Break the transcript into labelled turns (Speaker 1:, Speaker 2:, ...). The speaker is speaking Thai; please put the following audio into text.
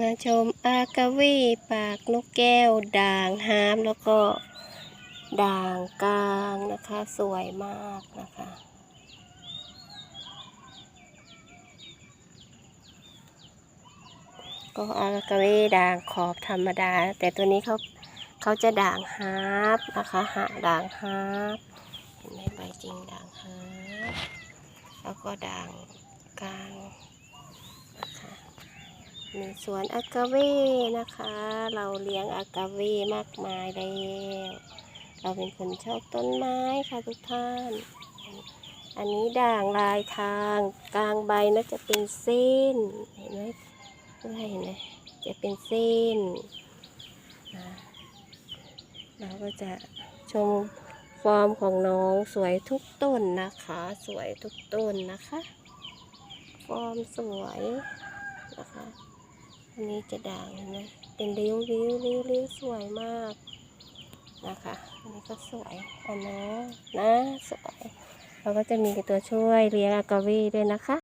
Speaker 1: มาชมอากาวีปากนกแก้ว ด่างฮามแล้วก็ด่างกลางนะคะ สวยมากนะคะ ก็อากาวีด่างขอบธรรมดา แต่ตัวนี้เขาเขาจะด่างฮาร์ปนะคะหาด่างฮาร์ปเห็นไหมใบจริงด่างฮาร์ปแล้วก็ด่างกลางนะคะ มีสวนอากาเวนะคะ เราเลี้ยงอากาเวมากมายแล้ว เราเป็นคนชอบต้นไม้ค่ะทุกท่าน อันนี้ด่างลายทางกลางใบน่าจะเป็นเส้น เห็นไหมเห็นไหมจะเป็นเส้น เราก็จะชมฟอร์มของน้องสวยทุกต้นนะคะ สวยทุกต้นนะคะ ฟอร์มสวยนะคะ อันนี้จะด่างเห็นไหมเป็นริ้วริ้วริ้วริ้วสวยมากนะคะอันนี้ก็สวยอันนะนะสวยเราก็จะมีตัวช่วยเลี้ยงอากาวีด้วยนะคะ